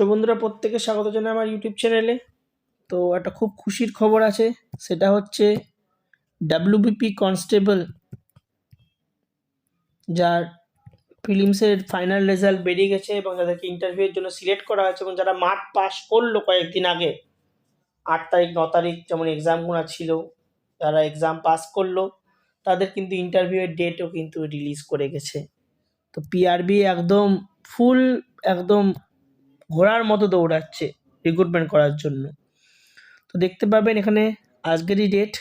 So বন্ধুরা, প্রত্যেকে স্বাগত জানাই আমার ইউটিউব চ্যানেলে তো, একটা খুব খুশির খবর আছে, সেটা হচ্ছে ডাব্লিউবিপি কনস্টেবল যার ফিলিমসের ফাইনাল রেজাল্ট বেরিয়ে গেছে এবং যাদেরকে ইন্টারভিউয়ের জন্য সিলেক্ট করা হয়েছে এবং যারা মাঠ পাস করল কয়েকদিন আগে, আট তারিখ, ন তারিখ যেমন এক্সামগুলো ছিল, যারা এক্সাম পাস করল, তাদের কিন্তু ইন্টারভিউয়ের ডেটও কিন্তু রিলিজ করে গেছে। তো পিআরবি একদম ফুল একদম ঘোড়ার মতো দৌড়াচ্ছে রিক্রুটমেন্ট করার জন্য। তো দেখতে পাবেন এখানে আজকেরই ডেট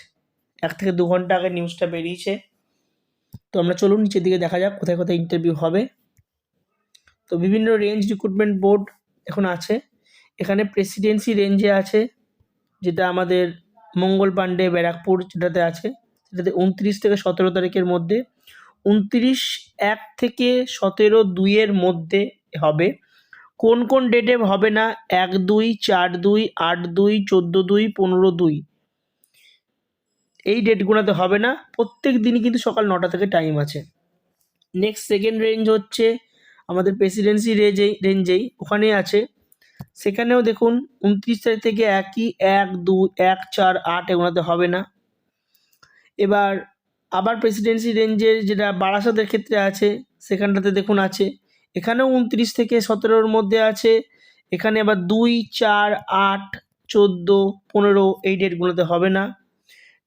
এক থেকে দু ঘণ্টা আগে নিউজটা বেরিয়েছে। তো আমরা চলুন নিচের দিকে দেখা যাক কোথায় কোথায় ইন্টারভিউ হবে। তো বিভিন্ন রেঞ্জ রিক্রুটমেন্ট বোর্ড এখন আছে। এখানে প্রেসিডেন্সি রেঞ্জে আছে, যেটা আমাদের মঙ্গল পাণ্ডে ব্যারাকপুর যেটাতে আছে, সেটাতে উনত্রিশ থেকে সতেরো তারিখের মধ্যে, উনত্রিশ এক থেকে সতেরো দুইয়ের মধ্যে হবে। কোন কোন ডেটে হবে না? এক, দুই, চার, দুই, আট, দুই, চোদ্দ, দুই, পনেরো, দুই। এই ডেটগুলোতে হবে না। প্রত্যেক দিনই কিন্তু সকাল নটা থেকে টাইম আছে। নেক্সট সেকেন্ড রেঞ্জ হচ্ছে আমাদের প্রেসিডেন্সি রেঞ্জেই রেঞ্জেই ওখানে আছে। সেখানেও দেখুন, উনত্রিশ তারিখ থেকে একই, এক দু এক, চার, আট এগুলোতে হবে না। এবার আবার প্রেসিডেন্সি রেঞ্জের যেটা বারাসাতের ক্ষেত্রে আছে, সেখানটাতে দেখুন আছে। এখানেও উনত্রিশ থেকে সতেরোর মধ্যে আছে। এখানে আবার দুই, চার, আট, চোদ্দ, পনেরো এই ডেটগুলোতে হবে না।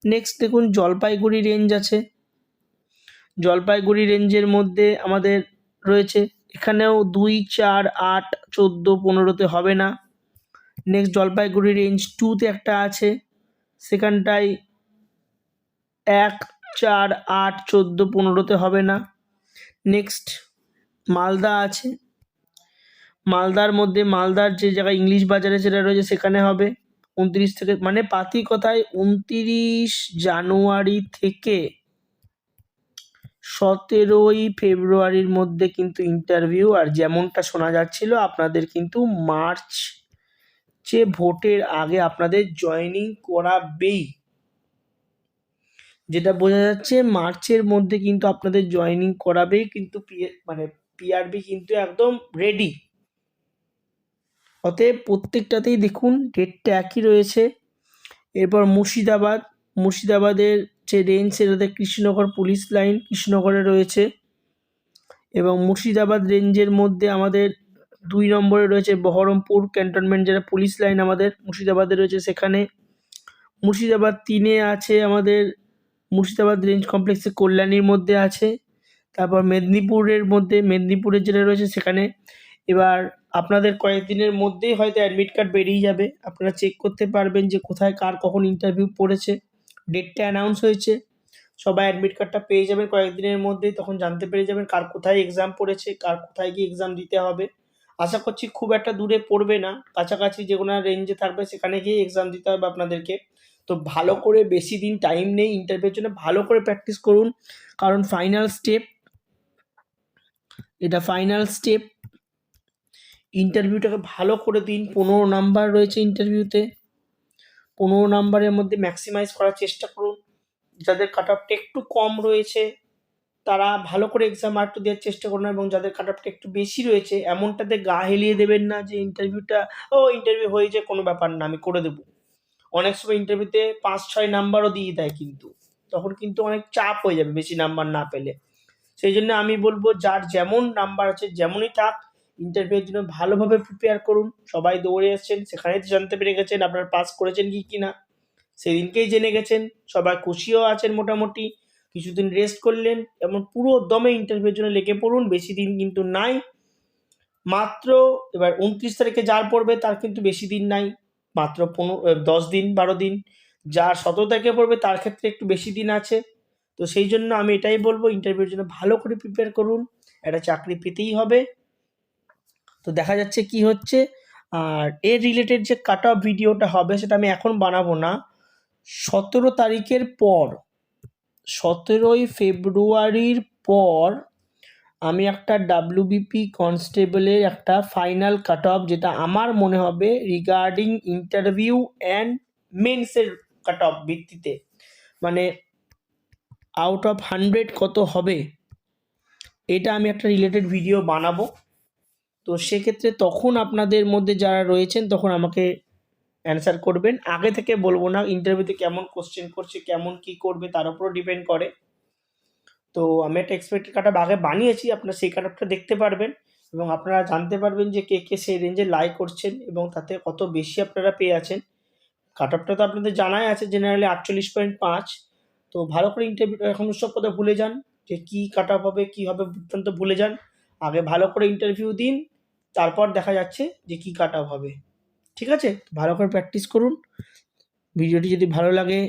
নেক্সট দেখুন, জলপাইগুড়ি রেঞ্জ আছে। জলপাইগুড়ি রেঞ্জের মধ্যে আমাদের রয়েছে। এখানেও দুই, চার, আট, চোদ্দ, পনেরোতে হবে না। নেক্সট জলপাইগুড়ি রেঞ্জ টুতে একটা আছে। সেখানটায় এক, চার, আট, চোদ্দ, পনেরোতে হবে না। নেক্সট মালদা আছে। মালদার মধ্যে, মালদার যে জায়গায় ইংলিশ বাজারে সেটা রয়েছে সেখানে হবে। উনত্রিশ থেকে মানে পাতি কথায় উনতিরিশ জানুয়ারি থেকে সতেরোই ফেব্রুয়ারির মধ্যে কিন্তু ইন্টারভিউ আর যেমনটা শোনা যাচ্ছিল, আপনাদের কিন্তু মার্চ যে ভোটের আগে আপনাদের জয়েনিং করাবেই। যেটা বোঝা যাচ্ছে, মার্চের মধ্যে কিন্তু আপনাদের জয়েনিং করাবেই, কিন্তু মানে পিআরবি কিন্তু একদম রেডি অতএব প্রত্যেকটাতেই দেখুন ডেটটা একই রয়েছে। এরপর মুর্শিদাবাদ, মুর্শিদাবাদের যে রেঞ্জ সেটাতে কৃষ্ণনগর পুলিশ লাইন কৃষ্ণনগরে রয়েছে। এবং মুর্শিদাবাদ রেঞ্জের মধ্যে আমাদের দুই নম্বরে রয়েছে বহরমপুর ক্যান্টনমেন্ট যেটা পুলিশ লাইন আমাদের মুর্শিদাবাদে রয়েছে সেখানে। মুর্শিদাবাদ তিনে আছে আমাদের, মুর্শিদাবাদ রেঞ্জ কমপ্লেক্সে কল্যাণীর মধ্যে আছে। তারপর মেদিনীপুরের মধ্যে মেদিনীপুরের যেটা রয়েছে সেখানে এবার আপনাদের কয়েকদিনের মধ্যেই হয়তো অ্যাডমিট কার্ড বেরিয়ে যাবে। আপনারা চেক করতে পারবেন যে কোথায় কার কখন ইন্টারভিউ পড়েছে ডেটটা অ্যানাউন্স হয়েছে। সবাই অ্যাডমিট কার্ডটা পেয়ে যাবেন কয়েকদিনের মধ্যেই, তখন জানতে পেরে যাবেন কার কোথায় এক্সাম পড়েছে, কার কোথায় গিয়ে এক্সাম দিতে হবে। আশা করছি খুব একটা দূরে পড়বে না, কাছাকাছি যে কোনো রেঞ্জে থাকবে, সেখানে গিয়ে এক্সাম দিতে হবে আপনাদেরকে। তো ভালো করে বেশি দিন টাইম নেই ইন্টারভিউর জন্য, ভালো করে প্র্যাকটিস করুন। কারণ ফাইনাল স্টেপ এটা ফাইনাল স্টেপ ইন্টারভিউটাকে ভালো করে দিন। পনেরো নাম্বার রয়েছে ইন্টারভিউতে পনেরো নাম্বারের মধ্যে ম্যাক্সিমাইজ করার চেষ্টা করুন। যাদের কাট অফটা একটু কম রয়েছে, তারা ভালো করে এক্সাম আর্ট দেওয়ার চেষ্টা করুন এবং যাদের কাট অফটা একটু বেশি রয়েছে এমনটাতে গা হেলিয়ে দেবেন না যে ইন্টারভিউটা ও ইন্টারভিউ হয়ে যায়, কোনো ব্যাপার না, আমি করে দেবো। অনেক সময় ইন্টারভিউতে পাঁচ, ছয় নাম্বারও দিয়ে দেয় কিন্তু। তখন কিন্তু অনেক চাপ হয়ে যাবে বেশি নাম্বার না পেলে। সেই জন্য আমি বলব, যার যেমন নাম্বার আছে যেমনই থাক ইন্টারভিউর জন্য ভালোভাবে প্রিপেয়ার করুন। সবাই দৌড়ে এসছেন, সেখানেই তো জানতে পেরে গেছেন আপনার পাস করেছেন কি কি না সেদিনকেই জেনে গেছেন, সবাই খুশিও আছেন মোটামুটি। কিছুদিন রেস্ট করলেন, এবং পুরো দমে ইন্টারভিউর জন্য লেগে পড়ুন, বেশি দিন কিন্তু নাই। মাত্র এবার উনত্রিশ তারিখে যার পড়বে তার কিন্তু বেশি দিন নাই। মাত্র পনেরো, দশ দিন, বারো দিন। যার সতেরো তারিখে পড়বে তার ক্ষেত্রে একটু বেশি দিন আছে। তো সেই জন্য আমি এটাই বলব ইন্টারভিউর জন্য ভালো করে প্রিপেয়ার করুন, একটা চাকরি পেতেই হবে। তো দেখা যাচ্ছে কি হচ্ছে, আর এর রিলেটেড যে কাট অফ ভিডিওটা হবে সেটা আমি এখন বানাবো না। সতেরো তারিখের পর, সতেরোই ফেব্রুয়ারির পর আমি একটা ডাব্লিউবিপি কনস্টেবলের একটা ফাইনাল কাট অফ যেটা আমার মনে হবে রিগার্ডিং ইন্টারভিউ অ্যান্ড মেন্সের কাট অফ ভিত্তিতে। মানে আউট অফ হান্ড্রেড কত হবে? এটা আমি একটা রিলেটেড ভিডিও বানাবো। তো সেক্ষেত্রে তখন আপনাদের মধ্যে যারা রয়েছেন, তখন আমাকে অ্যানসার করবেন। আগে থেকে বলব না ইন্টারভিউতে কেমন কোশ্চেন করছে, কেমন কী করবে, তার উপরও ডিপেন্ড করে। তো আমি একটা এক্সপেক্টেড কাট আগে বানিয়েছি, আপনারা সেই কাট দেখতে পারবেন এবং আপনারা জানতে পারবেন যে কে কে সেই রেঞ্জে লাই করছেন এবং তাতে কত বেশি আপনারা পেয়ে আছেন। কাট তো আপনাদের জানাই আছে জেনারেলি আটচল্লিশ পয়েন্ট পাঁচ। তো ভালো করে ইন্টারভিউ এখন সব কথা ভুলে যান যে কী কাট অফ হবে, কী হবে বৃত্তান্ত ভুলে যান। আগে ভালো করে ইন্টারভিউ দিন, তারপর দেখা যাচ্ছে যে কী কাট অফ হবে। ঠিক আছে? ভালো করে প্র্যাকটিস করুন। ভিডিওটি যদি ভালো লাগে,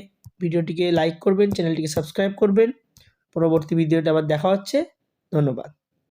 ভিডিওটিকে লাইক করবেন চ্যানেলটিকে সাবস্ক্রাইব করবেন। পরবর্তী ভিডিওটা আবার দেখা হচ্ছে। ধন্যবাদ।